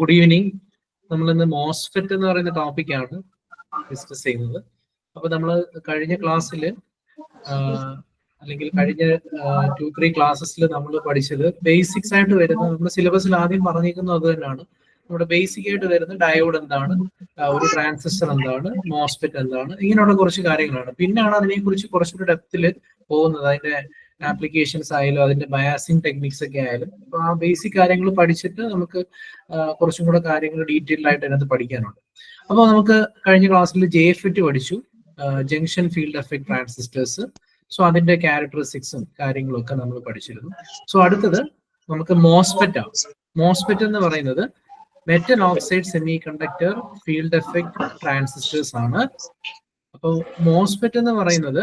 Good evening നമ്മൾ ഇന്ന് MOSFET എന്ന് പറയുന്ന ടോപ്പിക്കാണ് ഡിസ്കസ് ചെയ്യുന്നത്. അപ്പൊ നമ്മൾ കഴിഞ്ഞ ക്ലാസ്സിൽ അല്ലെങ്കിൽ കഴിഞ്ഞ ടു ത്രീ ക്ലാസ്സസിൽ നമ്മൾ പഠിച്ചത് ബേസിക്സ് ആയിട്ട് വരുന്ന നമ്മുടെ സിലബസിൽ ആദ്യം പറഞ്ഞിരിക്കുന്നത് അത് തന്നെയാണ്. നമ്മുടെ ബേസിക് ആയിട്ട് വരുന്ന ഡയോഡ് എന്താണ് ഒരു ട്രാൻസിസ്റ്റർ എന്താണ് മോസ്ഫെറ്റ് എന്താണ് ഇങ്ങനെയുള്ള കുറച്ച് കാര്യങ്ങളാണ്. പിന്നെയാണ് അതിനെക്കുറിച്ച് കുറച്ചുകൂടി ഡെപ്തിൽ പോകുന്നത്. അതിന്റെ ആപ്ലിക്കേഷൻസ് ആയാലും അതിന്റെ ബയാസിങ് ടെക്നിക്സ് ഒക്കെ ആയാലും അപ്പൊ ആ ബേസിക് കാര്യങ്ങൾ പഠിച്ചിട്ട് നമുക്ക് കുറച്ചും കൂടെ കാര്യങ്ങൾ ഡീറ്റെയിൽ ആയിട്ട് അതിനകത്ത് പഠിക്കാനുണ്ട്. അപ്പോൾ നമുക്ക് കഴിഞ്ഞ ക്ലാസ്സിൽ ജെ എഫ് പഠിച്ചു. Junction field effect transistors so അതിന്റെ ക്യാരക്ടറിസ്റ്റിക്സും കാര്യങ്ങളും ഒക്കെ നമ്മൾ പഠിച്ചിരുന്നു. സോ അടുത്തത് നമുക്ക് മോസ്ഫെറ്റ് ആണ്. മോസ്ഫെറ്റ് എന്ന് പറയുന്നത് metal oxide semiconductor field effect transistors ആണ്. അപ്പോൾ മോസ്ഫെറ്റ് എന്ന് പറയുന്നത്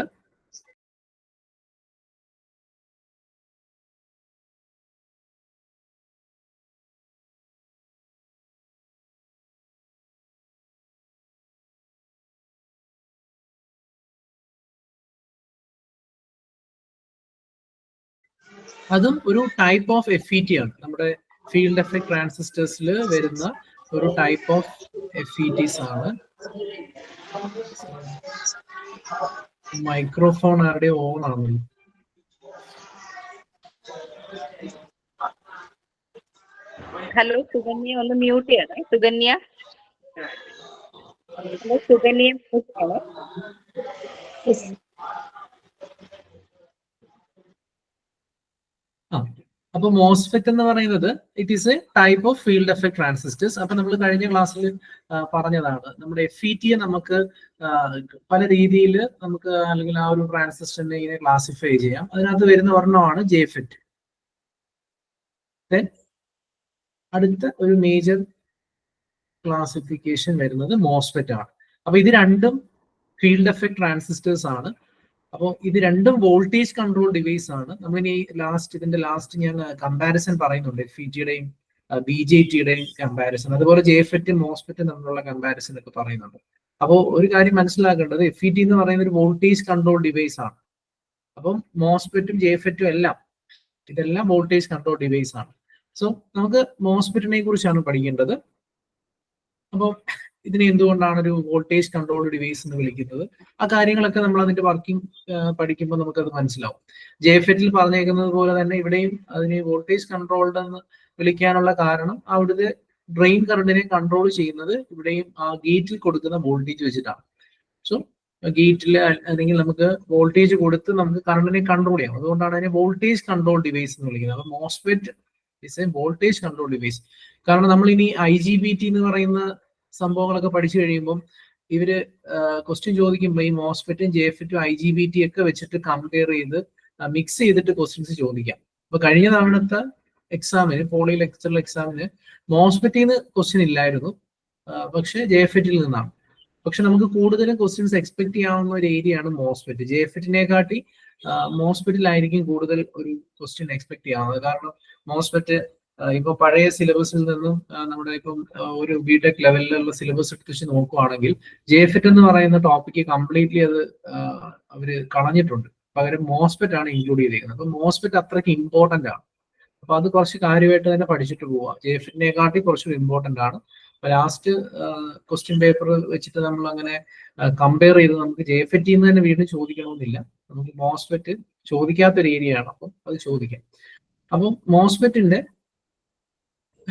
അതും ഒരു type of F E T ആണ്. നമ്മുടെ ഫീൽഡ് എഫക്ട് ട്രാൻസിസ്റ്റേഴ്സിൽ വരുന്ന ഒരു type of F E Ts ആണ്. മൈക്രോഫോൺ ആരുടെ ഓൺ ആണ് ഹലോ സുകന്യ ഒന്ന് മ്യൂട്ട് ചെയ്യണേ. സുകന്യ? ഹലോ സുകന്യ ആണ് അപ്പൊ മോസ്ഫെറ്റ് എന്ന് പറയുന്നത് it is a type of field effect transistors അപ്പൊ നമ്മൾ കഴിഞ്ഞ ക്ലാസ്സിൽ പറഞ്ഞതാണ്. നമ്മുടെ എഫ് ഇ ടിയെ നമുക്ക് പല രീതിയിൽ നമുക്ക് അല്ലെങ്കിൽ ആ ഒരു ട്രാൻസിസ്റ്ററിനെ ഇങ്ങനെ ക്ലാസിഫൈ ചെയ്യാം. അതിനകത്ത് വരുന്ന ഒരെണ്ണമാണ് ജെഫെറ്റ് അടുത്ത ഒരു മേജർ ക്ലാസിഫിക്കേഷൻ വരുന്നത് മോസ്ഫെറ്റ് ആണ്. അപ്പൊ ഇത് രണ്ടും ഫീൽഡ് എഫക്ട് ട്രാൻസിസ്റ്റേഴ്സ് ആണ്. അപ്പോൾ ഇത് രണ്ടും വോൾട്ടേജ് കൺട്രോൾ ഡിവൈസ് ആണ്. നമ്മളിനി ലാസ്റ്റ് ഇതിന്റെ ലാസ്റ്റ് ഞാൻ കമ്പാരിസൺ പറയുന്നുണ്ട് എഫ് ഇ ടിയുടെയും ബി ജെ ടിയുടെയും കമ്പാരിസൺ അതുപോലെ ജെ ജെഫെറ്റ് മോസ്ഫെറ്റ് തമ്മിലുള്ള കമ്പാരിസൺ ഒക്കെ പറയുന്നുണ്ട്. അപ്പോൾ ഒരു കാര്യം മനസ്സിലാക്കേണ്ടത് എഫ് ഇ ടി എന്ന് പറയുന്ന ഒരു വോൾട്ടേജ് കൺട്രോൾ ഡിവൈസ് ആണ്. അപ്പം മോസ്ഫെറ്റും ജെഫെറ്റും എല്ലാം ഇതെല്ലാം വോൾട്ടേജ് കൺട്രോൾ ഡിവൈസ് ആണ്. സോ നമുക്ക് മോസ്ഫെറ്റിനെ കുറിച്ചാണ് പഠിക്കേണ്ടത്. അപ്പോൾ ഇതിനെ എന്തുകൊണ്ടാണ് ഒരു വോൾട്ടേജ് കൺട്രോൾ ഡിവൈസ് എന്ന് വിളിക്കുന്നത്? ആ കാര്യങ്ങളൊക്കെ നമ്മൾ അതിന്റെ വർക്കിംഗ് പഠിക്കുമ്പോൾ നമുക്കത് മനസ്സിലാവും. ജെ എഫെറ്റിൽ പറഞ്ഞേക്കുന്നത് പോലെ തന്നെ ഇവിടെയും അതിനെ വോൾട്ടേജ് കൺട്രോൾഡ് എന്ന് വിളിക്കാനുള്ള കാരണം അവിടുത്തെ ഡ്രെയിൻ കറണ്ടിനെ കൺട്രോൾ ചെയ്യുന്നത് ഇവിടെയും ആ ഗേറ്റിൽ കൊടുക്കുന്ന വോൾട്ടേജ് വെച്ചിട്ടാണ്. സോ ഗേറ്റിൽ അല്ലെങ്കിൽ നമുക്ക് വോൾട്ടേജ് കൊടുത്ത് നമുക്ക് കറണ്ടിനെ കൺട്രോൾ ചെയ്യാം. അതുകൊണ്ടാണ് അതിനെ വോൾട്ടേജ് കൺട്രോൾ ഡിവൈസ് എന്ന് വിളിക്കുന്നത്. അപ്പൊ MOSFET is a voltage control device കാരണം നമ്മൾ ഇനി ഐ ജി ബി ടി എന്ന് പറയുന്ന സംഭവങ്ങളൊക്കെ പഠിച്ചു കഴിയുമ്പം ഇവർ ക്വസ്റ്റ്യൻ ചോദിക്കുമ്പോൾ ഈ മോസ്ഫെറ്റും ജെ ജെഫെറ്റും ഐ ജി ബി ടി ഒക്കെ വെച്ചിട്ട് കമ്പയർ ചെയ്ത് മിക്സ് ചെയ്തിട്ട് ക്വസ്റ്റ്യൻസ് ചോദിക്കാം. അപ്പൊ കഴിഞ്ഞ തവണത്തെ എക്സാമിന് പോളി ലെക്ചറൽ എക്സാമിന് മോസ്ഫെറ്റിൽ നിന്ന് ക്വസ്റ്റ്യൻ ഇല്ലായിരുന്നു. പക്ഷെ പക്ഷെ ജെഫെറ്റിൽ നിന്നാണ്. പക്ഷെ നമുക്ക് കൂടുതലും ക്വസ്റ്റ്യൻസ് എക്സ്പെക്ട് ചെയ്യാവുന്ന ഒരു ഏരിയ ആണ് മോസ്ഫെറ്റ്. ജെഫെറ്റിനെ കാട്ടി മോസ്ഫെറ്റിലായിരിക്കും കൂടുതൽ ഒരു ക്വസ്റ്റ്യൻ എക്സ്പെക്ട് ചെയ്യാവുന്നത്. കാരണം മോസ്ഫെറ്റ് ഇപ്പൊ പഴയ സിലബസിൽ നിന്നും നമ്മുടെ ഇപ്പം ഒരു ബിടെക് ലെവലിലുള്ള സിലബസ് എടുത്ത് വെച്ച് നോക്കുവാണെങ്കിൽ ജെഫിറ്റ് എന്ന് പറയുന്ന ടോപ്പിക്ക് കംപ്ലീറ്റ്ലി അത് അവർ കളഞ്ഞിട്ടുണ്ട്. പകരം മോസ്പെറ്റ് ആണ് ഇൻക്ലൂഡ് ചെയ്തിരിക്കുന്നത് അപ്പൊ മോസ്പെറ്റ് അത്രയ്ക്ക് ഇമ്പോർട്ടന്റ് ആണ്. അപ്പൊ അത് കുറച്ച് കാര്യമായിട്ട് തന്നെ പഠിച്ചിട്ട് പോവാം. ജെഫിറ്റിനെക്കാട്ടി കാട്ടി കുറച്ചുകൂടി ഇമ്പോർട്ടന്റ് ആണ്. ലാസ്റ്റ് ക്വസ്റ്റ്യൻ പേപ്പർ വെച്ചിട്ട് നമ്മൾ അങ്ങനെ കമ്പയർ ചെയ്ത് നമുക്ക് ജെഫെറ്റിൽ നിന്ന് തന്നെ വീണ്ടും ചോദിക്കണമെന്നില്ല. നമുക്ക് മോസ്ഫെറ്റ് ചോദിക്കാത്ത ഒരു ആണ് അപ്പം അത് ചോദിക്കാം. അപ്പം മോസ്ഫെറ്റിന്റെ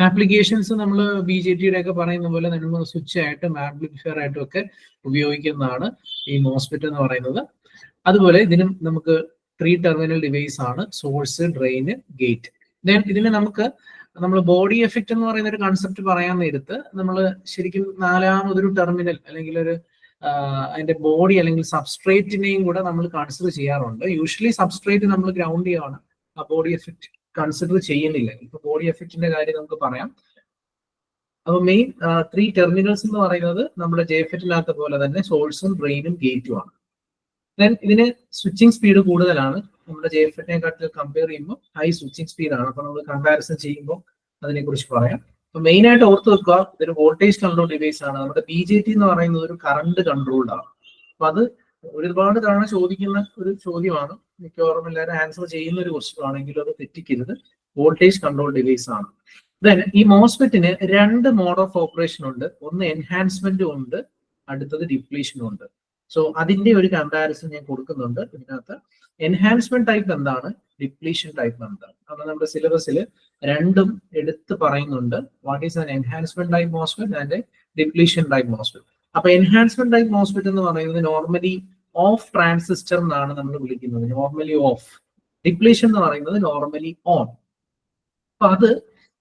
ആപ്ലിക്കേഷൻസ് നമ്മൾ ബി ജെ ടിയുടെ ഒക്കെ പറയുന്ന പോലെ നമ്മൾ സ്വിച്ച് ആയിട്ടും ആംപ്ലിഫയർ ആയിട്ടും ഒക്കെ ഉപയോഗിക്കുന്നതാണ് ഈ മോസ്ഫെറ്റ് എന്ന് പറയുന്നത്. അതുപോലെ ഇതിനും നമുക്ക് ത്രീ ടെർമിനൽ ഡിവൈസ് ആണ് സോഴ്സ് ഡ്രെയിന് ഗേറ്റ്. ഇതിന് നമുക്ക് നമ്മൾ ബോഡി എഫക്റ്റ് എന്ന് പറയുന്ന ഒരു കൺസെപ്റ്റ് പറയാൻ നേരത്ത് നമ്മൾ ശരിക്കും നാലാമതൊരു ടെർമിനൽ അല്ലെങ്കിൽ ഒരു അതിന്റെ ബോഡി അല്ലെങ്കിൽ സബ്സ്ട്രേറ്റിനെയും കൂടെ നമ്മൾ കൺസിഡർ ചെയ്യാറുണ്ട്. യൂഷ്വലി സബ്സ്ട്രേറ്റ് നമ്മൾ ഗ്രൗണ്ട് ചെയ്യാണ് ആ ബോഡി എഫക്റ്റ്. കൺസിഡർ ചെയ്യുന്നില്ല. ഇപ്പൊ ബോഡി എഫക്റ്റിന്റെ കാര്യം നമുക്ക് പറയാം. അപ്പൊ മെയിൻ ത്രീ ടെർമിനൽസ് എന്ന് പറയുന്നത് നമ്മുടെ ജെഫെറ്റിനകത്ത് പോലെ തന്നെ സോഴ്സും ബ്രെയിനും ഗേറ്റും ആണ്. ദെൻ ഇതിന് സ്വിച്ചിങ് സ്പീഡ് കൂടുതലാണ്. നമ്മുടെ ജെഫെറ്റിനെ കാട്ടിൽ കമ്പയർ ചെയ്യുമ്പോൾ ഹൈ സ്വിച്ചിങ് സ്പീഡ് ആണ്. അപ്പൊ നമ്മൾ കമ്പാരിസൺ ചെയ്യുമ്പോൾ അതിനെ കുറിച്ച് പറയാം. അപ്പൊ മെയിൻ ആയിട്ട് ഓർത്ത് വെക്കുക ഇതൊരു വോൾട്ടേജ് കൺട്രോൾ ഡിവൈസ് ആണ്. നമ്മുടെ ബി ജെ ടി എന്ന് പറയുന്നത് ഒരു കറണ്ട് കൺട്രോൾഡ് ആണ്. അപ്പൊ അത് ഒരുപാട് തവണ ചോദിക്കുന്ന ഒരു ചോദ്യമാണ്. മിക്കവാറും എല്ലാവരും ആൻസർ ചെയ്യുന്ന ഒരു ക്വസ്റ്റ്യൻ ആണെങ്കിലും അത് തെറ്റിക്കരുത്. വോൾട്ടേജ് കൺട്രോൾ ഡിവൈസ് ആണ്. ദെൻ ഈ മോസ്ഫെറ്റിന് രണ്ട് മോഡ് ഓഫ് ഓപ്പറേഷൻ ഉണ്ട്. ഒന്ന് എൻഹാൻസ്മെന്റും ഉണ്ട് അടുത്തത് ഡിപ്ലീഷനും ഉണ്ട്. സോ അതിന്റെ ഒരു കമ്പാരിസൺ ഞാൻ കൊടുക്കുന്നുണ്ട് ഇതിനകത്ത്. എൻഹാൻസ്മെന്റ് ടൈപ്പ് എന്താണ്? ഡിപ്ലീഷൻ ടൈപ്പ് എന്താണ്? അത് നമ്മുടെ സിലബസിൽ രണ്ടും എടുത്ത് പറയുന്നുണ്ട്. What is an enhancement type MOSFET and depletion type MOSFET അപ്പൊ എൻഹാൻസ്മെന്റ് ടൈപ്പ് മോസ്ഫെറ്റ് എന്ന് പറയുന്നത് നോർമലി ഓഫ് ട്രാൻസിസ്റ്റർ എന്നാണ് നമ്മൾ വിളിക്കുന്നത്. നോർമലി ഓഫ് ഡിപ്ലീഷൻ എന്ന് പറയുന്നത് നോർമലി ഓൺ അപ്പൊ അത്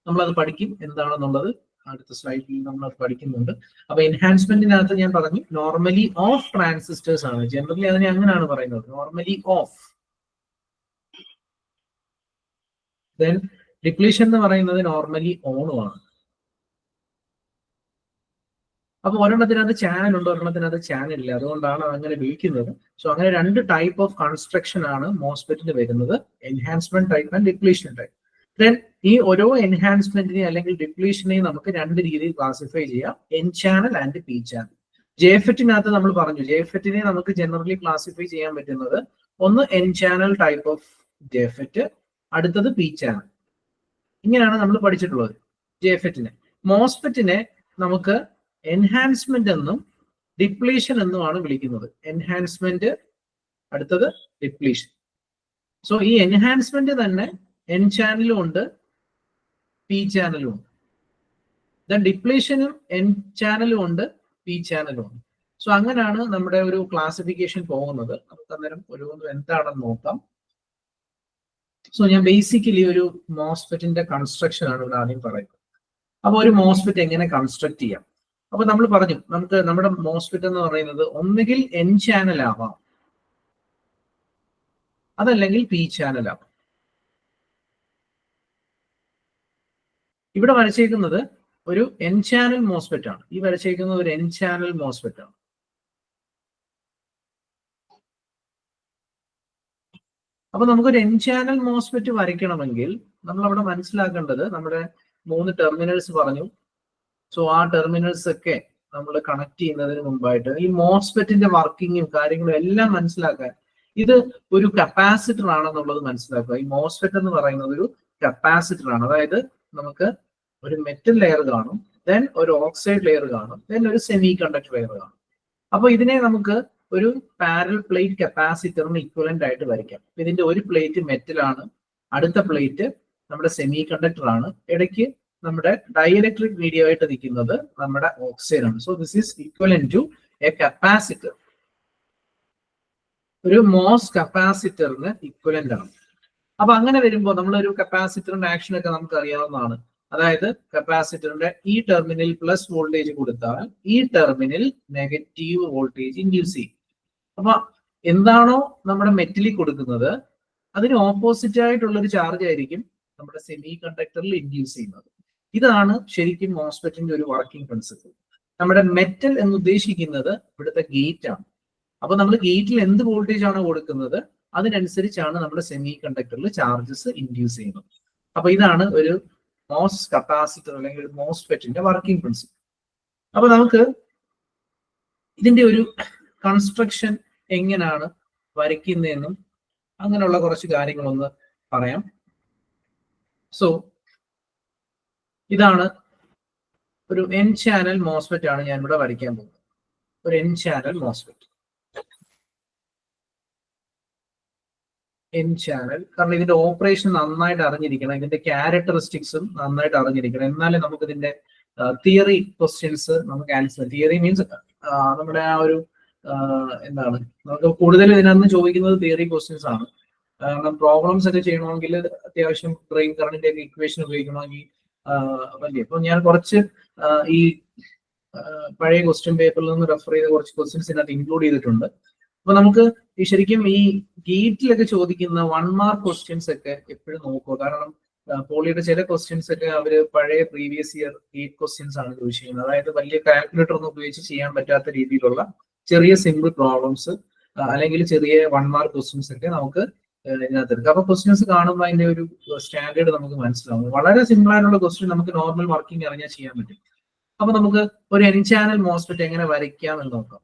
നമ്മളത് പഠിക്കും. എന്താണെന്നുള്ളത് അടുത്ത സ്ലൈഡിൽ നമ്മൾ അത് പഠിക്കുന്നുണ്ട്. അപ്പൊ എൻഹാൻസ്മെന്റിനകത്ത് ഞാൻ പറഞ്ഞു നോർമലി ഓഫ് ട്രാൻസിസ്റ്റേഴ്സ് ആണ്. ജനറലി അതിനെ അങ്ങനെയാണ് പറയുന്നത്. നോർമലി ഓഫ് ദെൻ ഡിപ്ലീഷൻ എന്ന് പറയുന്നത് നോർമലി ഓണും ആണ് അപ്പൊ ഒരെണ്ണത്തിനകത്ത് ചാനൽ ഉണ്ട് ഒരെണ്ണത്തിനകത്ത് ചാനൽ ഇല്ല. അതുകൊണ്ടാണ് അങ്ങനെ വിളിക്കുന്നത്. സോ അങ്ങനെ രണ്ട് ടൈപ്പ് ഓഫ് കൺസ്ട്രക്ഷൻ ആണ് മോസ്ഫെറ്റിന് വരുന്നത്. Enhancement type and depletion type then ഈ ഓരോ എൻഹാൻസ്മെന്റിനെ അല്ലെങ്കിൽ ഡിപ്ലീഷനെയും നമുക്ക് രണ്ട് രീതിയിൽ ക്ലാസിഫൈ ചെയ്യാം. N channel and P channel ജെഫെറ്റിനകത്ത് നമ്മൾ പറഞ്ഞു. ജെഫെറ്റിനെ നമുക്ക് ജനറലി ക്ലാസിഫൈ ചെയ്യാൻ പറ്റുന്നത് ഒന്ന് N channel type of JFET അടുത്തത് പി ചാനൽ ഇങ്ങനെയാണ് നമ്മൾ പഠിച്ചിട്ടുള്ളത് ജെഫെറ്റിനെ മോസ്ഫെറ്റിനെ നമുക്ക് എൻഹാൻസ്മെന്റ് എന്നും ഡിപ്ലീഷൻ എന്നുമാണ് വിളിക്കുന്നത്. എൻഹാൻസ്മെന്റ് അടുത്തത് ഡിപ്ലീഷൻ സോ ഈ എൻഹാൻസ്മെന്റ് തന്നെ എൻ ചാനലും ഉണ്ട് പി ചാനലും ഉണ്ട്. ദെൻ ഡിപ്ലീഷനും എൻ ചാനലും ഉണ്ട് പി ചാനലും ഉണ്ട്. സോ അങ്ങനെയാണ് നമ്മുടെ ഒരു ക്ലാസിഫിക്കേഷൻ പോകുന്നത്. നമുക്ക് അന്നേരം ഒരു എന്താണെന്ന് നോക്കാം. സോ ഞാൻ ബേസിക്കലി ഒരു മോസ്ഫെറ്റിന്റെ കൺസ്ട്രക്ഷൻ ആണ് ഇവിടെ ആദ്യം പറയുന്നത്. അപ്പൊ ഒരു മോസ്ഫെറ്റ് എങ്ങനെ കൺസ്ട്രക്ട് ചെയ്യാം? അപ്പൊ നമ്മൾ പറഞ്ഞു നമുക്ക് നമ്മുടെ മോസ്ഫിറ്റ് എന്ന് പറയുന്നത് ഒന്നുകിൽ എൻ ചാനൽ ആവാം അതല്ലെങ്കിൽ പി ചാനൽ ആവാം. ഇവിടെ വരച്ചേക്കുന്നത് ഒരു എൻ ചാനൽ മോസ്ഫെറ്റ് ആണ്. ഈ വരച്ചേക്കുന്നത് ഒരു എൻ ചാനൽ മോസ്ഫെറ്റ് ആണ്. അപ്പൊ നമുക്കൊരു എൻ ചാനൽ മോസ്ഫെറ്റ് വരയ്ക്കണമെങ്കിൽ നമ്മൾ അവിടെ മനസ്സിലാക്കേണ്ടത് നമ്മുടെ മൂന്ന് ടെർമിനൽസ് പറഞ്ഞു. സോ ആ ടെർമിനൽസ് ഒക്കെ നമ്മൾ കണക്ട് ചെയ്യുന്നതിന് മുമ്പായിട്ട് ഈ മോസ്ഫെറ്റിന്റെ വർക്കിങ്ങും കാര്യങ്ങളും എല്ലാം മനസ്സിലാക്കാൻ ഇത് ഒരു കപ്പാസിറ്റർ ആണെന്നുള്ളത് മനസ്സിലാക്കുക. ഈ മോസ്ഫെറ്റ് എന്ന് പറയുന്നത് ഒരു കപ്പാസിറ്റർ ആണ്. അതായത് നമുക്ക് ഒരു മെറ്റൽ ലെയർ കാണും ദെൻ ഒരു ഓക്സൈഡ് ലെയർ കാണും ദെൻ ഒരു സെമി കണ്ടക്ടർ ലെയർ കാണും. അപ്പോൾ ഇതിനെ നമുക്ക് ഒരു പാരൽ പ്ലേറ്റ് കപ്പാസിറ്ററിന് ഇക്വലന്റ് ആയിട്ട് വരയ്ക്കാം. ഇതിന്റെ ഒരു പ്ലേറ്റ് മെറ്റൽ ആണ് അടുത്ത പ്ലേറ്റ് നമ്മുടെ സെമി കണ്ടക്ടർ ആണ്. ഇടയ്ക്ക് നമ്മുടെ ഡൈഇലക്ട്രിക് മീഡിയ ആയിട്ട് നിൽക്കുന്നത് നമ്മുടെ ഓക്സിജൻ ആണ്. So this is equivalent to a capacitor ഒരു മോസ് കപ്പാസിറ്ററിന് ഇക്വലന്റ് ആണ്. അപ്പൊ അങ്ങനെ വരുമ്പോൾ ഒരു കപ്പാസിറ്ററിന്റെ ആക്ഷൻ ഒക്കെ നമുക്ക് അറിയാവുന്നതാണ് അതായത് കപ്പാസിറ്ററിന്റെ ഈ ടെർമിനൽ പ്ലസ് വോൾട്ടേജ് കൊടുത്താൽ ഈ ടെർമിനൽ നെഗറ്റീവ് വോൾട്ടേജ് ഇൻഡ്യൂസ് ചെയ്യും. അപ്പൊ എന്താണോ നമ്മുടെ മെറ്റലിൽ കൊടുക്കുന്നത് അതിന് ഓപ്പോസിറ്റ് ആയിട്ടുള്ള ഒരു ചാർജ് ആയിരിക്കും നമ്മുടെ സെമി കണ്ടക്ടറിൽ ഇൻഡ്യൂസ് ചെയ്യുന്നത്. ഇതാണ് ശരിക്കും മോസ്ഫെറ്റിന്റെ ഒരു വർക്കിംഗ് പ്രിൻസിപ്പിൾ നമ്മുടെ മെറ്റൽ എന്ന് ഉദ്ദേശിക്കുന്നത് ഇവിടുത്തെ ഗേറ്റ് ആണ്. അപ്പൊ നമ്മൾ ഗേറ്റിൽ എന്ത് വോൾട്ടേജ് ആണ് കൊടുക്കുന്നത്? അതിനനുസരിച്ചാണ് നമ്മുടെ സെമി കണ്ടക്ടറിൽ ചാർജസ് ഇൻഡ്യൂസ് ചെയ്യുന്നത്. അപ്പൊ ഇതാണ് ഒരു മോസ് കപ്പാസിറ്റർ അല്ലെങ്കിൽ മോസ്ഫെറ്റിന്റെ വർക്കിംഗ് പ്രിൻസിപ്പിൾ അപ്പൊ നമുക്ക് ഇതിന്റെ ഒരു കൺസ്ട്രക്ഷൻ എങ്ങനെയാണ് വരയ്ക്കുന്നതെന്നും അങ്ങനെയുള്ള കുറച്ച് കാര്യങ്ങളൊന്ന് പറയാം. സോ ഇതാണ് ഒരു എൻ ചാനൽ മോസ്ഫെറ്റ് ആണ് ഞാൻ ഇവിടെ വരയ്ക്കാൻ പോകുന്നത്. ഒരു N channel MOSFET N channel കാരണം ഇതിന്റെ ഓപ്പറേഷൻ നന്നായിട്ട് അറിഞ്ഞിരിക്കണം. ഇതിന്റെ ക്യാരക്ടറിസ്റ്റിക്സും നന്നായിട്ട് അറിഞ്ഞിരിക്കണം. എന്നാലേ നമുക്ക് ഇതിന്റെ തിയറി ക്വസ്റ്റ്യൻസ് നമുക്ക് ആൻസർ തിയറി മീൻസ് നമ്മുടെ ആ ഒരു എന്താണ്? നമുക്ക് കൂടുതൽ ഇതിനകത്ത് ചോദിക്കുന്നത് തിയറി ക്വസ്റ്റ്യൻസ് ആണ്. കാരണം പ്രോബ്ലംസ് ഒക്കെ ചെയ്യണമെങ്കിൽ അത്യാവശ്യം ബ്രെയിൻ കറണ്ടിന്റെ ഇക്വേഷൻ ഉപയോഗിക്കണമെങ്കിൽ വലിയ. അപ്പൊ ഞാൻ കുറച്ച് ഈ പഴയ ക്വസ്റ്റ്യൻ പേപ്പറിൽ നിന്ന് റെഫർ ചെയ്ത കുറച്ച് ക്വസ്റ്റ്യൻസ് ഇതിനകത്ത് ഇൻക്ലൂഡ് ചെയ്തിട്ടുണ്ട്. അപ്പൊ നമുക്ക് ഈ ശരിക്കും ഈ ഗേറ്റിലൊക്കെ ചോദിക്കുന്ന വൺ മാർക്ക് ക്വസ്റ്റ്യൻസ് ഒക്കെ എപ്പോഴും നോക്കുക. കാരണം പോളിയുടെ ചില ക്വസ്റ്റ്യൻസ് ഒക്കെ അവർ പഴയ പ്രീവിയസ് ഇയർ ഗേറ്റ് ക്വസ്റ്റ്യൻസ് ആണ് ചോദിച്ചിരിക്കുന്നത് അതായത് വലിയ കാൽക്കുലേറ്റർ ഒന്നും ഉപയോഗിച്ച് ചെയ്യാൻ പറ്റാത്ത രീതിയിലുള്ള ചെറിയ സിമ്പിൾ പ്രോബ്ലംസ് അല്ലെങ്കിൽ ചെറിയ വൺ മാർക്ക് ക്വസ്റ്റ്യൻസ് ഒക്കെ നമുക്ക് ഇതിനകത്ത് എടുക്കാം അപ്പൊ ക്വസ്റ്റ്യൻസ് കാണുമ്പോൾ അതിന്റെ ഒരു സ്റ്റാൻഡേർഡ് നമുക്ക് മനസ്സിലാവും. വളരെ സിമ്പിൾ ആയിട്ടുള്ള ക്വസ്റ്റ്യൻ നമുക്ക് നോർമൽ വർക്കിംഗ് അറിഞ്ഞാൽ ചെയ്യാൻ പറ്റും. അപ്പൊ നമുക്ക് ഒരു എൻ ചാനൽ മോസ്ഫെറ്റ് എങ്ങനെ വരയ്ക്കാം എന്ന് നോക്കാം.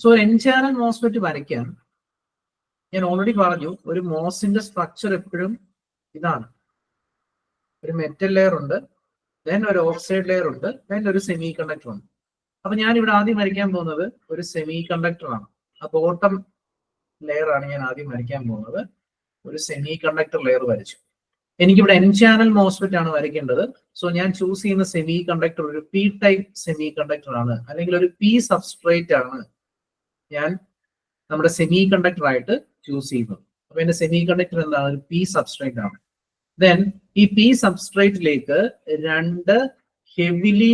സോ ഒരു എൻ ചാനൽ മോസ്ഫെറ്റ് വരയ്ക്കാൻ ഞാൻ ഓൾറെഡി പറഞ്ഞു ഒരു മോസിന്റെ സ്ട്രക്ചർ എപ്പോഴും ഇതാണ്. ഒരു മെറ്റൽ ലെയർ ഉണ്ട് ദെൻ ഒരു ഓക്സൈഡ് ലെയർ ഉണ്ട് ദെൻ ഒരു സെമി കണ്ടക്ടർ ഉണ്ട്. അപ്പൊ ഞാൻ ഇവിടെ ആദ്യം വരയ്ക്കാൻ പോകുന്നത് ഒരു സെമി കണ്ടക്ടർ ആണ്. ആ ബോട്ടം ലെയർ ആണ് ഞാൻ ആദ്യം വരയ്ക്കാൻ പോകുന്നത്. ഒരു സെമി കണ്ടക്ടർ ലെയർ വരച്ചു. എനിക്കിവിടെ എൻ ചാനൽ മോസ്ഫെറ്റ് ആണ് വരയ്ക്കേണ്ടത്. സോ ഞാൻ ചൂസ് ചെയ്യുന്ന സെമി കണ്ടക്ടർ ഒരു പി ടൈപ്പ് സെമി കണ്ടക്ടർ ആണ്. അല്ലെങ്കിൽ ഒരു പി സബ്സ്ട്രേറ്റ് ആണ് ഞാൻ നമ്മുടെ സെമി കണ്ടക്ടർ ആയിട്ട് ചൂസ് ചെയ്യുന്നത്. അപ്പൊ എന്റെ സെമി കണ്ടക്ടർ എന്താണ്? ഒരു പി സബ്സ്ട്രേറ്റ് ആണ്. ദെൻ ഈ പി സബ്സ്ട്രേറ്റിലേക്ക് രണ്ട് heavily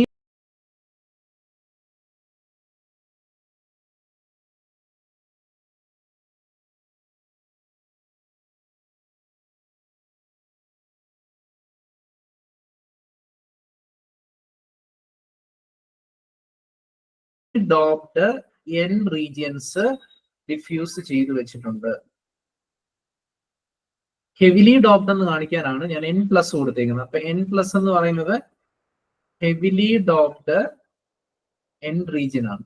doped N regions diffuse ചെയ്ത് വെച്ചിട്ടുണ്ട്. ഹെവിലി ഡോപ്ഡ് എന്ന് കാണിക്കാനാണ് ഞാൻ എൻ പ്ലസ് കൊടുത്തേക്കുന്നത്. അപ്പൊ എൻ പ്ലസ് എന്ന് പറയുന്നത് ഹെവിലി ഡോപ്ഡ് എൻ റീജിയൻ ആണ്.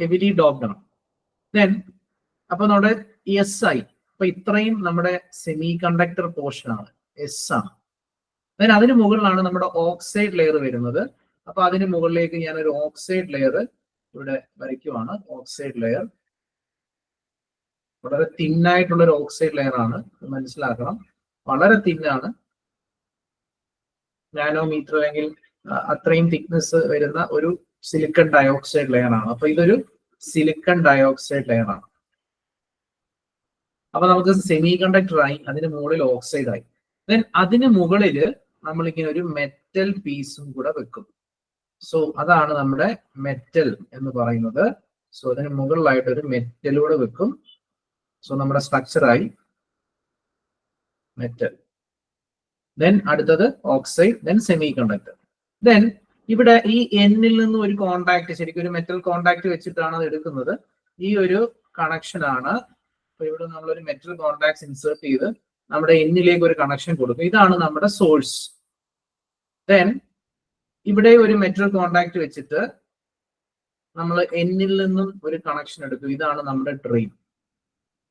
ഹെവിലി ഡോപ്ഡ് ആണ്. ദെൻ അപ്പൊ നമ്മുടെ എസ് ഐ അപ്പൊ ഇത്രയും നമ്മുടെ സെമി കണ്ടക്ടർ പോർഷൻ ആണ്. എസ് ആണ്. അതിന് മുകളിലാണ് നമ്മുടെ ഓക്സൈഡ് ലെയർ വരുന്നത്. അപ്പൊ അതിന് മുകളിലേക്ക് ഞാൻ ഒരു ഓക്സൈഡ് ലെയർ ഇവിടെ വരയ്ക്കുവാണ്. ഓക്സൈഡ് ലെയർ വളരെ തിന്നായിട്ടുള്ള ഒരു ഓക്സൈഡ് ലെയർ ആണ്. മനസ്സിലാക്കണം. വളരെ തിന്നാണ്. നാനോമീറ്റർ അല്ലെങ്കിൽ അത്രയും തിക്നെസ് വരുന്ന ഒരു സിലിക്കൺ ഡയോക്സൈഡ് ലെയർ ആണ്. അപ്പൊ ഇതൊരു സിലിക്കൺ ഡയോക്സൈഡ് ലെയർ ആണ്. അപ്പൊ നമുക്ക് സെമി കണ്ടക്ടർ ആയി അതിന് മുകളിൽ ഓക്സൈഡ് ആയി. ദെൻ അതിന് മുകളിൽ നമ്മൾ ഇങ്ങനെ ഒരു മെറ്റൽ പീസും കൂടെ വെക്കും. സോ അതാണ് നമ്മുടെ മെറ്റൽ എന്ന് പറയുന്നത്. സോ അതിന് മുകളിലായിട്ട് ഒരു മെറ്റലൂടെ വെക്കും. സോ നമ്മുടെ സ്ട്രക്ചറായി മെറ്റൽ ദെൻ അടുത്തത് oxide then semiconductor then ഇവിടെ ഈ എന്നിൽ നിന്ന് ഒരു കോണ്ടാക്ട് ശരിക്കും ഒരു മെറ്റൽ കോണ്ടാക്ട് വെച്ചിട്ടാണ് അത് എടുക്കുന്നത്. ഈ ഒരു കണക്ഷൻ ആണ്. അപ്പൊ ഇവിടെ നമ്മൾ ഒരു മെറ്റൽ കോണ്ടാക്ട് ഇൻസേർട്ട് ചെയ്ത് നമ്മുടെ എന്നിലേക്ക് ഒരു കണക്ഷൻ കൊടുക്കും. ഇതാണ് നമ്മുടെ സോഴ്സ് ദെൻ ഇവിടെ ഒരു മെറ്റൽ കോണ്ടാക്ട് വെച്ചിട്ട് നമ്മൾ എന്നിൽ നിന്നും ഒരു കണക്ഷൻ എടുക്കും. ഇതാണ് നമ്മുടെ ഡ്രെയിൻ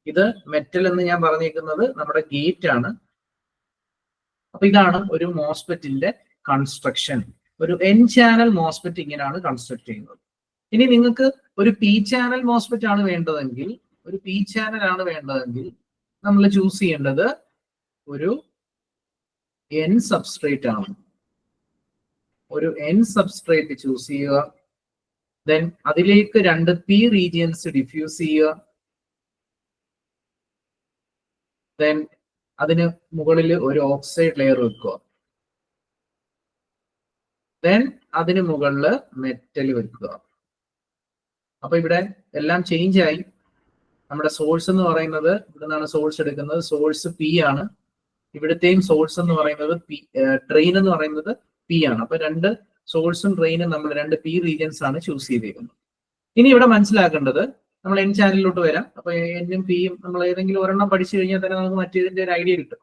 ഇത് മെറ്റൽ എന്ന് ഞാൻ പറഞ്ഞേക്കുന്നത് നമ്മുടെ ഗേറ്റ് ആണ്. അപ്പൊ ഇതാണ് ഒരു മോസ്പെറ്റിന്റെ കൺസ്ട്രക്ഷൻ ഒരു എൻ ചാനൽ മോസ്പെറ്റ് ഇങ്ങനെയാണ് കൺസ്ട്രക്ട് ചെയ്യുന്നത്. ഇനി നിങ്ങൾക്ക് ഒരു പി ചാനൽ മോസ്പെറ്റ് ആണ് വേണ്ടതെങ്കിൽ ഒരു പി ചാനൽ ആണ് വേണ്ടതെങ്കിൽ നമ്മൾ ചൂസ് ചെയ്യേണ്ടത് ഒരു എൻ സബ്സ്ട്രേറ്റ് ആണ്. ഒരു എൻ സബ്സ്ട്രേറ്റ് ചൂസ് ചെയ്യുക. ദെൻ അതിലേക്ക് രണ്ട് പി റീജിയൻസ് ഡിഫ്യൂസ് ചെയ്യുക. ദെൻ അതിന് മുകളിൽ ഒരു ഓക്സൈഡ് ലെയർ വെക്കുക. ദെൻ അതിന് മുകളിൽ മെറ്റൽ വെക്കുക. അപ്പൊ ഇവിടെ എല്ലാം ചേഞ്ച് ആയി. നമ്മുടെ സോഴ്സ് എന്ന് പറയുന്നത് ഇവിടെ നിന്നാണ് സോഴ്സ് എടുക്കുന്നത്. സോഴ്സ് പി ആണ്. ഇവിടുത്തെയും സോഴ്സ് എന്ന് പറയുന്നത് പി ട്രെയിൻ എന്ന് പറയുന്നത് പി ആണ്. അപ്പൊ രണ്ട് സോഴ്സും ഡ്രെയിനും നമ്മൾ രണ്ട് പി റീജിയൻസ് ആണ് ചൂസ് ചെയ്തിരിക്കുന്നത് ഇനി ഇവിടെ മനസ്സിലാക്കേണ്ടത് നമ്മൾ എൻ ചാനലിലോട്ട് വരാം. അപ്പൊ എന്നും പിയും നമ്മൾ ഏതെങ്കിലും ഒരെണ്ണം പഠിച്ചു കഴിഞ്ഞാൽ തന്നെ നമുക്ക് മറ്റേതിന്റെ ഒരു ഐഡിയ കിട്ടും.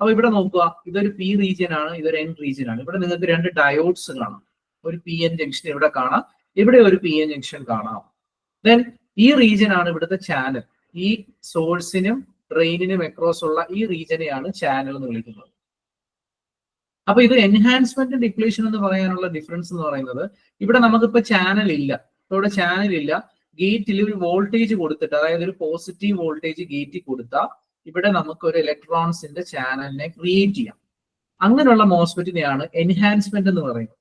അപ്പൊ ഇവിടെ നോക്കുക ഇതൊരു പി റീജിയൻ ആണ് ഇതൊരു എൻ റീജിയൻ ആണ്. ഇവിടെ നിങ്ങൾക്ക് രണ്ട് ഡയോഡ്സ് കാണാം. ഒരു പി എൻ ജംഗ്ഷൻ ഇവിടെ കാണാം. ഇവിടെ ഒരു പി എൻ ജംഗ്ഷൻ കാണാം. ദെൻ ഈ റീജിയൻ ആണ് ഇവിടുത്തെ ചാനൽ ഈ സോഴ്സിനും ഡ്രെയിനിനും അക്രോസ് ഉള്ള ഈ റീജിയനെയാണ് ചാനൽ എന്ന് വിളിക്കുന്നത്. അപ്പൊ ഇത് എൻഹാൻസ്മെന്റ് ഡിപ്ലീഷൻ എന്ന് പറയാനുള്ള ഡിഫറൻസ് എന്ന് പറയുന്നത് ഇവിടെ നമുക്കിപ്പോ ചാനൽ ഇല്ല. ഇവിടെ ചാനൽ ഇല്ല. ഗേറ്റിൽ ഒരു വോൾട്ടേജ് കൊടുത്തിട്ട് അതായത് ഒരു പോസിറ്റീവ് വോൾട്ടേജ് ഗേറ്റിൽ കൊടുത്താൽ ഇവിടെ നമുക്ക് ഒരു ഇലക്ട്രോൺസിന്റെ ചാനലിനെ ക്രിയേറ്റ് ചെയ്യാം. അങ്ങനെയുള്ള മോസ്ഫെറ്റിനെയാണ് എൻഹാൻസ്മെന്റ് എന്ന് പറയുന്നത്.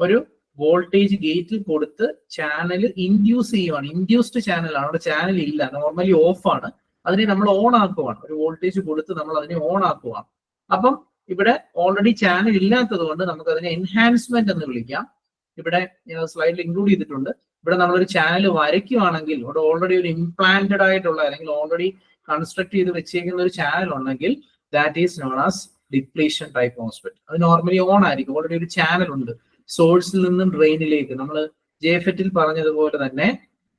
ഒരു വോൾട്ടേജ് ഗേറ്റിൽ കൊടുത്ത് ചാനൽ ഇൻഡ്യൂസ് ചെയ്യുവാണ്. ഇൻഡ്യൂസ്ഡ് ചാനലാണ് അവിടെ ചാനൽ ഇല്ല. നോർമലി ഓഫ് ആണ്. അതിനെ നമ്മൾ ഓൺ ആക്കുവാണ്. ഒരു വോൾട്ടേജ് കൊടുത്ത് നമ്മൾ അതിനെ ഓൺ ആക്കുവാണ്. അപ്പം ഇവിടെ ഓൾറെഡി ചാനൽ ഇല്ലാത്തത് കൊണ്ട് നമുക്ക് അതിനെ എൻഹാൻസ്മെന്റ് എന്ന് വിളിക്കാം. ഇവിടെ സ്ലൈഡിൽ ഇൻക്ലൂഡ് ചെയ്തിട്ടുണ്ട്. ഇവിടെ നമ്മളൊരു ചാനൽ വരയ്ക്കുകയാണെങ്കിൽ ഇവിടെ ഓൾറെഡി ഒരു ഇംപ്ലാന്റഡ് ആയിട്ടുള്ള അല്ലെങ്കിൽ ഓൾറെഡി കൺസ്ട്രക്ട് ചെയ്ത് വെച്ചേക്കുന്ന ഒരു ചാനൽ ഉണ്ടെങ്കിൽ that is known as depletion type hospital അത് നോർമലി ഓൺ ആയിരിക്കും. ഓൾറെഡി ഒരു ചാനൽ ഉണ്ട്. സോഴ്സിൽ നിന്നും ഡ്രെയിനിലേക്ക് നമ്മൾ ജെഫെറ്റിൽ പറഞ്ഞതുപോലെ തന്നെ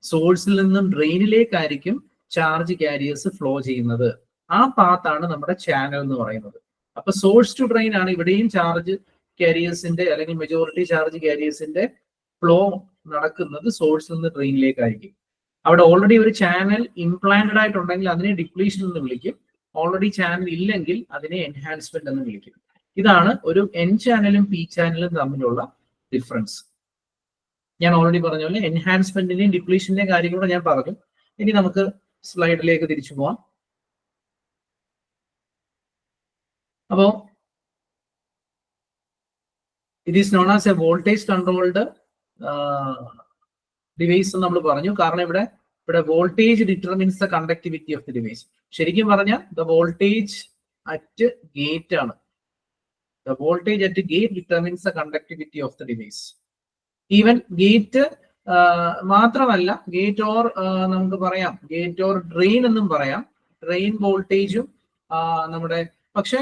സോഴ്സിൽ നിന്നും ഡ്രെയിനിലേക്കായിരിക്കും ചാർജ് കാരിയേഴ്സ് ഫ്ലോ ചെയ്യുന്നത്. ആ പാത്താണ് നമ്മുടെ ചാനൽ എന്ന് പറയുന്നത്. അപ്പൊ സോഴ്സ് ടു ഡ്രെയിൻ ആണ് ഇവിടെയും ചാർജ് കാരിയേഴ്സിന്റെ അല്ലെങ്കിൽ മെജോറിറ്റി ചാർജ് കാരിയേഴ്സിന്റെ ഫ്ലോ നടക്കുന്നത് സോഴ്സിൽ നിന്ന് ഡ്രെയിനിലേക്കായിരിക്കും അവിടെ ഓൾറെഡി ഒരു ചാനൽ ഇംപ്ലാന്റഡ് ആയിട്ടുണ്ടെങ്കിൽ അതിനെ ഡിപ്ലീഷൻ എന്ന് വിളിക്കും. ഓൾറെഡി ചാനൽ ഇല്ലെങ്കിൽ അതിനെ എൻഹാൻസ്മെന്റ് എന്ന് വിളിക്കും. ഇതാണ് ഒരു എൻ ചാനലും പി ചാനലും തമ്മിലുള്ള ഡിഫറൻസ് ഞാൻ ഓൾറെഡി പറഞ്ഞ പോലെ എൻഹാൻസ്മെന്റിന്റെയും ഡിപ്ലീഷന്റെയും കാര്യങ്ങളും ഞാൻ പറഞ്ഞു. ഇനി നമുക്ക് സ്ലൈഡിലേക്ക് തിരിച്ചു പോവാം. അപ്പോ it is known as a voltage controlled device എന്ന് നമ്മൾ പറഞ്ഞു. കാരണം ഇവിടെ ഇവിടെ voltage determines the conductivity of the device ശരിക്കും പറഞ്ഞാൽ ദ വോൾട്ടേജ് അറ്റ് ഗേറ്റ് ആണ്. The voltage at gate determines the conductivity of the device even gate മാത്രമല്ല ഗേറ്റ് ഓർ നമുക്ക് പറയാം ഗേറ്റ് ഓർ ഡ്രെയിൻ എന്നും പറയാം. ഡ്രെയിൻ വോൾട്ടേജും നമ്മുടെ പക്ഷെ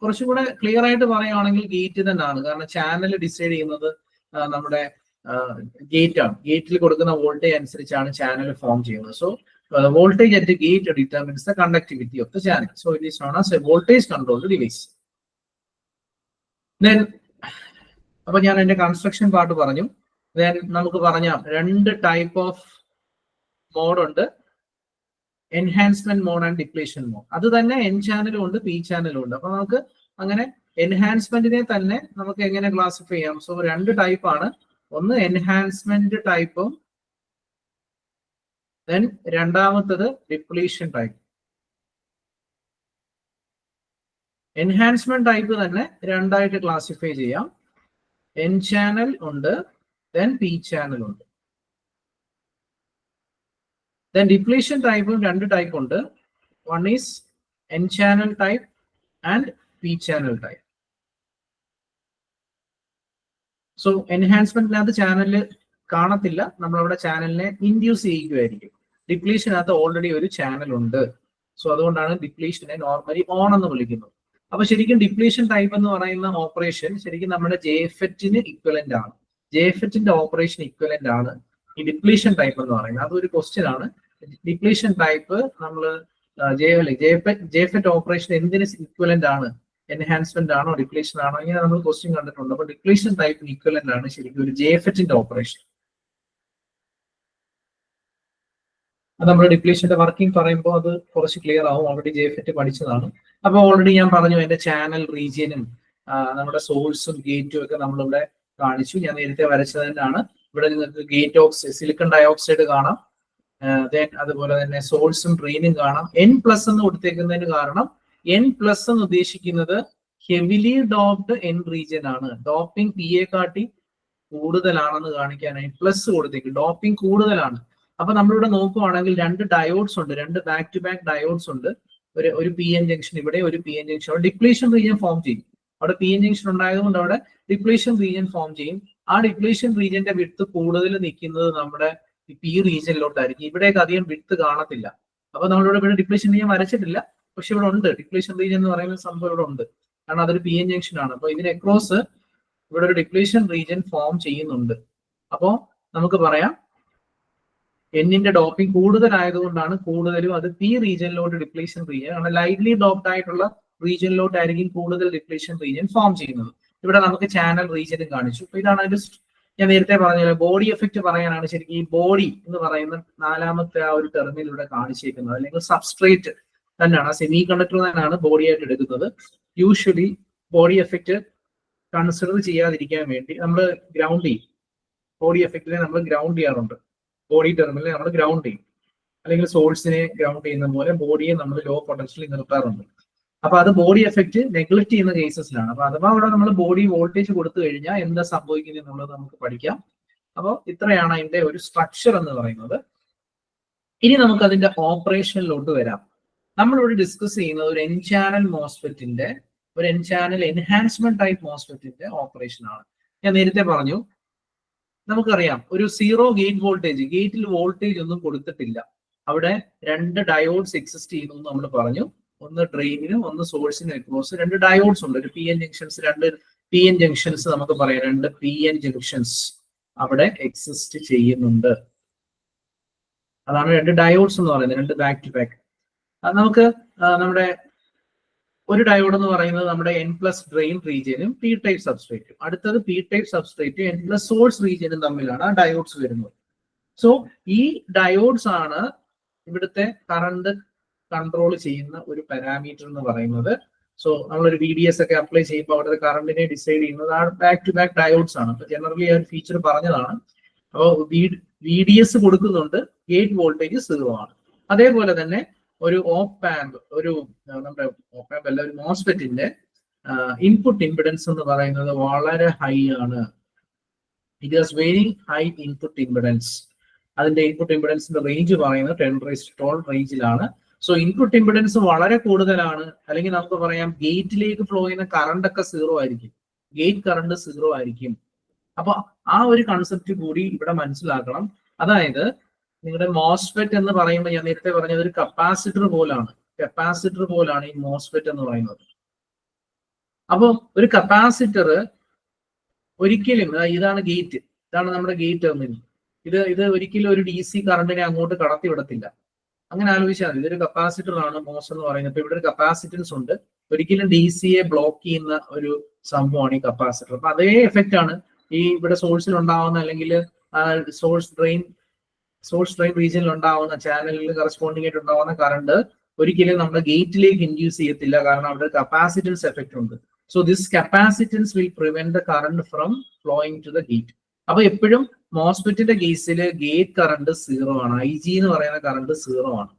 കുറച്ചും കൂടെ ക്ലിയർ ആയിട്ട് പറയുകയാണെങ്കിൽ ഗേറ്റ് തന്നെയാണ്. കാരണം ചാനൽ ഡിസൈഡ് ചെയ്യുന്നത് നമ്മുടെ ഗേറ്റ് ആണ്. ഗേറ്റിൽ കൊടുക്കുന്ന വോൾട്ടേജ് അനുസരിച്ചാണ് ചാനൽ ഫോം ചെയ്യുന്നത്. So voltage at gate determines the conductivity of the channel so it is known as a voltage controlled device then അപ്പൊ ഞാൻ എന്റെ കൺസ്ട്രക്ഷൻ പാർട്ട് പറഞ്ഞു. ദെൻ നമുക്ക് പറഞ്ഞാൽ രണ്ട് ടൈപ്പ് ഓഫ് മോഡ് ഉണ്ട്. Enhancement mode and depletion mode അത് തന്നെ എൻ ചാനലും ഉണ്ട് പി ചാനലും ഉണ്ട്. അപ്പൊ നമുക്ക് അങ്ങനെ എൻഹാൻസ്മെന്റിനെ തന്നെ നമുക്ക് എങ്ങനെ ക്ലാസിഫൈ ചെയ്യാം? സോ രണ്ട് ടൈപ്പ് ആണ്. ഒന്ന് എൻഹാൻസ്മെന്റ് ടൈപ്പും ദെൻ രണ്ടാമത്തത് ഡിപ്ലീഷൻ ടൈപ്പ് എൻഹാൻസ്മെന്റ് ടൈപ്പ് തന്നെ രണ്ടായിട്ട് ക്ലാസിഫൈ ചെയ്യാം. എൻ ചാനൽ ഉണ്ട് ദെൻ പി ചാനൽ ഉണ്ട്. ദെൻ ഡിപ്ലീഷൻ ടൈപ്പും രണ്ട് ടൈപ്പ് ഉണ്ട്. One is N channel type and P channel type so എൻഹാൻസ്മെന്റിനകത്ത് channel കാണത്തില്ല. നമ്മളവിടെ ചാനലിനെ ഇൻഡ്യൂസ് ചെയ്യിക്കുമായിരിക്കും ഡിപ്ലീഷനകത്ത് ഓൾറെഡി ഒരു ചാനൽ ഉണ്ട്. സോ അതുകൊണ്ടാണ് ഡിപ്ലീഷനെ നോർമലി ഓൺ എന്ന് വിളിക്കുന്നത്. അപ്പൊ ശരിക്കും ഡിപ്ലീഷൻ ടൈപ്പ് എന്ന് പറയുന്ന ഓപ്പറേഷൻ ശരിക്കും നമ്മുടെ ജെ എഫറ്റിന് ഇക്വലന്റ് ആണ്. ജെ എഫറ്റിന്റെ ഓപ്പറേഷൻ ഇക്വലന്റ് ആണ് ഈ ഡിപ്ലീഷൻ ടൈപ്പ് എന്ന് പറയുന്നത്. അതൊരു ക്വസ്റ്റ്യൻ ആണ്. ഡിപ്ലീഷൻ ടൈപ്പ് നമ്മൾ ജെഫെറ്റ് ഓപ്പറേഷൻ എന്തിന് ഇക്വലന്റ് ആണ്? എൻഹാൻസ്മെന്റ് ആണോ ഡിപ്ലീഷൻ ആണോ? ഇങ്ങനെ നമ്മൾ ക്വസ്റ്റ്യൻ കണ്ടിട്ടുണ്ട്. അപ്പൊ ഡിപ്ലീഷൻ ടൈപ്പ് ഇക്വലന്റ് ആണ് ശരിക്കും ഒരു ജെഫെറ്റിന്റെ ഓപ്പറേഷൻ അത് നമ്മൾ ഡിപ്ലീഷന്റെ വർക്കിംഗ് പറയുമ്പോൾ അത് കുറച്ച് ക്ലിയർ ആവും. ഓൾറെഡി ജെഫെറ്റ് പഠിച്ചതാണ്. അപ്പൊ ഓൾറെഡി ഞാൻ പറഞ്ഞു എന്റെ ചാനൽ റീജിയനും നമ്മുടെ സോഴ്സും ഗേറ്റും ഒക്കെ നമ്മളിവിടെ കാണിച്ചു. ഞാൻ നേരത്തെ വരച്ചത് തന്നെയാണ്. ഇവിടെ നിങ്ങൾക്ക് ഗേറ്റ് ഓക്സൈഡ് സിലിക്കൺ ഡയോക്സൈഡ് കാണാം. ദെൻ അതുപോലെ തന്നെ സോൾസും ഡ്രെയിനും കാണാം. എൻ പ്ലസ് എന്ന് കൊടുത്തേക്കുന്നതിന് കാരണം എൻ പ്ലസ് എന്ന് ഉദ്ദേശിക്കുന്നത് ഹെവിലി ഡോപ്ഡ് എൻ റീജിയൻ ആണ്. ഡോപ്പിംഗ് പി എ കാട്ടി കൂടുതലാണെന്ന് കാണിക്കാനായി പ്ലസ് കൊടുത്തേക്കും. ഡോപ്പിംഗ് കൂടുതലാണ്. അപ്പൊ നമ്മളിവിടെ നോക്കുവാണെങ്കിൽ രണ്ട് ഡയോഡ്സ് ഉണ്ട്. രണ്ട് ബാക്ക് ടു ബാക്ക് ഡയോഡ്സ് ഉണ്ട്. ഒരു ഒരു പി എൻ ജംഗ്ഷൻ ഇവിടെ ഒരു പി എൻ ജംഗ്ഷൻ അവിടെ. ഡിപ്ലീഷൻ റീജിയൻ ഫോം ചെയ്യും. അവിടെ പി എൻ ജംഗ്ഷൻ ഉണ്ടായതുകൊണ്ട് അവിടെ ഡിപ്ലീഷൻ റീജിയൻ ഫോം ചെയ്യും. ആ ഡിപ്ലീഷൻ റീജിയന്റെ വിട്ട് കൂടുതൽ നിൽക്കുന്നത് നമ്മുടെ പി റീജിയനിലോട്ടായിരിക്കും. ഇവിടേക്ക് അധികം വിട്ട് കാണത്തില്ല. അപ്പൊ നമ്മളിവിടെ ഇവിടെ ഡിപ്ലീഷൻ റീജിയൻ വരച്ചിട്ടില്ല. പക്ഷെ ഇവിടെ ഉണ്ട്. ഡിപ്ലീഷൻ റീജിയൻ എന്ന് പറയുന്ന സംഭവം ഇവിടെ ഉണ്ട്. കാരണം അതൊരു പി എൻ ജംഗ്ഷൻ ആണ്. അപ്പൊ ഇതിന് അക്രോസ് ഇവിടെ ഒരു ഡിപ്ലീഷൻ റീജിയൻ ഫോം ചെയ്യുന്നുണ്ട്. അപ്പോ നമുക്ക് പറയാം. എന്നിന്റെ ഡോപ്പിംഗ് കൂടുതലായതുകൊണ്ടാണ് കൂടുതലും അത് പി റീജിയനിലോട്ട് ഡിപ്ലീഷൻ റീജിയൻ ആണ് ലൈറ്റ്ലി ഡോപ്ഡ് ആയിട്ടുള്ള റീജിയനിലോട്ടായിരിക്കും കൂടുതൽ ഡിപ്ലീഷൻ റീജിയൻ ഫോം ചെയ്യുന്നത്. ഇവിടെ നമുക്ക് ചാനൽ റീജിയനും കാണിച്ചു. അപ്പൊ ഇതാണ് അതിന്റെ ഞാൻ നേരത്തെ പറഞ്ഞ ബോഡി എഫക്റ്റ് പറയാനാണ് ശരിക്കും ഈ ബോഡി എന്ന് പറയുന്ന നാലാമത്തെ ആ ഒരു ടെർമിൽ ഇവിടെ കാണിച്ചേക്കുന്നത് അല്ലെങ്കിൽ സബ്സ്ട്രേറ്റ് തന്നെയാണ് സെമി കണ്ടക്ടർ തന്നെയാണ് ബോഡി ആയിട്ട് എടുക്കുന്നത്. യൂഷ്വലി ബോഡി എഫക്റ്റ് കൺസിഡർ ചെയ്യാതിരിക്കാൻ വേണ്ടി നമ്മൾ ഗ്രൗണ്ട് ചെയ്യും. ബോഡി എഫക്റ്റിനെ നമ്മൾ ഗ്രൗണ്ട് ചെയ്യാറുണ്ട്. ബോഡി ടെർമിനെ നമ്മൾ ഗ്രൗണ്ട് ചെയ്യും. അല്ലെങ്കിൽ സോൾസിനെ ഗ്രൗണ്ട് ചെയ്യുന്ന പോലെ ബോഡിയെ നമ്മൾ ലോ പൊട്ടൻഷ്യലിൽ നിർത്താറുണ്ട്. അപ്പൊ അത് ബോഡി എഫക്റ്റ് നെഗ്ലക്ട് ചെയ്യുന്ന കേസസിലാണ് അപ്പൊ അഥവാ അവിടെ നമ്മൾ ബോഡി വോൾട്ടേജ് കൊടുത്തു കഴിഞ്ഞാൽ എന്താ സംഭവിക്കുന്നത് എന്നുള്ളത് നമുക്ക് പഠിക്കാം. അപ്പോൾ ഇത്രയാണ് അതിന്റെ ഒരു സ്ട്രക്ചർ എന്ന് പറയുന്നത്. ഇനി നമുക്ക് അതിന്റെ ഓപ്പറേഷനിലോട്ട് വരാം. നമ്മളിവിടെ ഡിസ്കസ് ചെയ്യുന്നത് ഒരു എൻ ചാനൽ മോസ്ഫെറ്റിന്റെ ഒരു എൻ ചാനൽ എൻഹാൻസ്മെന്റ് ടൈപ്പ് മോസ്ഫെറ്റിന്റെ ഓപ്പറേഷൻ ആണ്. ഞാൻ നേരത്തെ പറഞ്ഞു. നമുക്കറിയാം ഒരു സീറോ ഗേറ്റ് വോൾട്ടേജ് ഗേറ്റിൽ വോൾട്ടേജ് ഒന്നും കൊടുത്തിട്ടില്ല. അവിടെ രണ്ട് ഡയോഡ്സ് എക്സിസ്റ്റ് ചെയ്യുന്നു നമ്മൾ പറഞ്ഞു. ഒന്ന് ഡ്രെയിനിനും ഒന്ന് സോഴ്സിനും അക്രോസ് രണ്ട് ഡയോഡ്സ് ഉണ്ട്. ഒരു പി എൻ ജംഗ്ഷൻസ് രണ്ട് പി എൻ ജംഗ്ഷൻസ് നമുക്ക് പറയാം. രണ്ട് പി എൻ ജംഗ്ഷൻസ് അവിടെ എക്സിസ്റ്റ് ചെയ്യുന്നുണ്ട്. അതാണ് രണ്ട് ഡയോഡ്സ് എന്ന് പറയുന്നത് രണ്ട് ബാക്ക് ടു ബാക്ക് നമുക്ക് നമ്മുടെ ഒരു ഡയോഡ് എന്ന് പറയുന്നത് നമ്മുടെ എൻ പ്ലസ് ഡ്രെയിൻ റീജിയനും പി ടൈപ്പ് സബ്സ്ട്രേറ്റും അടുത്തത് പി ടൈപ്പ് സബ്സ്ട്രേറ്റും എൻ പ്ലസ് സോഴ്സ് റീജിയനും തമ്മിലാണ് ആ ഡയോഡ്സ് വരുന്നത്. സോ ഈ ഡയോഡ്സ് ആണ് ഇവിടുത്തെ കറണ്ട് കൺട്രോൾ ചെയ്യുന്ന ഒരു പാരാമീറ്റർ എന്ന് പറയുന്നത്. സോ നമ്മളൊരു വി ഡി എസ് ഒക്കെ അപ്ലൈ ചെയ്യുമ്പോൾ അവിടെ കറണ്ടിനെ ഡിസൈഡ് ചെയ്യുന്നത് ആ ബാക്ക് ടു ബാക്ക് ഡയോഡ്സ് ആണ്. അപ്പൊ ജനറലി ആ ഒരു ഫീച്ചർ പറഞ്ഞതാണ്. അപ്പോൾ വി ഡി എസ് കൊടുക്കുന്നുണ്ട് ഗേറ്റ് വോൾട്ടേജ് സീറോ ആണ്. അതേപോലെ തന്നെ ഒരു ഓപ്പ് ആംപ് ഒരു നമ്മുടെ ഓപ്പ് ആംപ് അല്ല ഒരു മോസ്ഫെറ്റിന്റെ ഇൻപുട്ട് ഇമ്പിഡൻസ് എന്ന് പറയുന്നത് വളരെ ഹൈ ആണ്. It has very high input impedance അതിന്റെ ഇൻപുട്ട് ഇമ്പിഡൻസിന്റെ റേഞ്ച് പറയുന്നത് ടെൻ റേസ് ടോൾ റേഞ്ചിലാണ് സോ ഇൻപുട്ട് ഇമ്പിഡൻസ് വളരെ കൂടുതലാണ്. അല്ലെങ്കിൽ നമുക്ക് പറയാം ഗേറ്റിലേക്ക് ഫ്ലോ ചെയ്യുന്ന കറണ്ട് ഒക്കെ സീറോ ആയിരിക്കും. ഗേറ്റ് കറണ്ട് സീറോ ആയിരിക്കും. അപ്പൊ ആ ഒരു കൺസെപ്റ്റ് കൂടി ഇവിടെ മനസ്സിലാക്കണം. അതായത് നിങ്ങളുടെ മോസ്ഫെറ്റ് എന്ന് പറയുമ്പോൾ ഞാൻ നേരത്തെ പറഞ്ഞത് ഒരു കപ്പാസിറ്റർ പോലാണ്. കപ്പാസിറ്റർ പോലാണ് ഈ മോസ്ഫെറ്റ് എന്ന് പറയുന്നത്. അപ്പോൾ ഒരു കപ്പാസിറ്റർ ഒരിക്കലും ഇതാണ് ഗേറ്റ് ഇതാണ് നമ്മുടെ ഗേറ്റ് ടെർമിനൽ ഇത് ഇത് ഒരിക്കലും ഒരു ഡി സി കറണ്ടിനെ അങ്ങോട്ട് കടത്തി വിടത്തില്ല അങ്ങനെ ആലോചിച്ചാൽ മതി. ഇതൊരു കപ്പാസിറ്റർ ആണ് മോസ് എന്ന് പറയുന്നത്. ഇപ്പൊ ഇവിടെ ഒരു കപ്പാസിറ്റൻസ് ഉണ്ട്. ഒരിക്കലും ഡി സിയെ ബ്ലോക്ക് ചെയ്യുന്ന ഒരു സംഭവമാണ് ഈ കപ്പാസിറ്റർ അപ്പൊ അതേ എഫക്റ്റ് ആണ് ഈ ഇവിടെ സോഴ്സിൽ ഉണ്ടാവുന്ന അല്ലെങ്കിൽ സോഴ്സ് ഡ്രെയിൻ സോഴ്സ് ഡ്രെയിൻ റീജിയനിൽ ഉണ്ടാവുന്ന ചാനലിൽ കറസ്പോണ്ടിങ് ആയിട്ട് ഉണ്ടാവുന്ന കറണ്ട് ഒരിക്കലും നമ്മുടെ ഗേറ്റിലേക്ക് ഇൻഡ്യൂസ് ചെയ്യത്തില്ല. കാരണം അവിടെ കപ്പാസിറ്റൻസ് എഫക്റ്റ് ഉണ്ട്. So this capacitance will prevent the current from flowing to the gate അപ്പൊ എപ്പോഴും മോസ്ഫെറ്റിന്റെ കേസിൽ ഗേറ്റ് കറണ്ട് സീറോ ആണ്. ഐ ജി എന്ന് പറയുന്ന കറണ്ട് സീറോ ആണ്.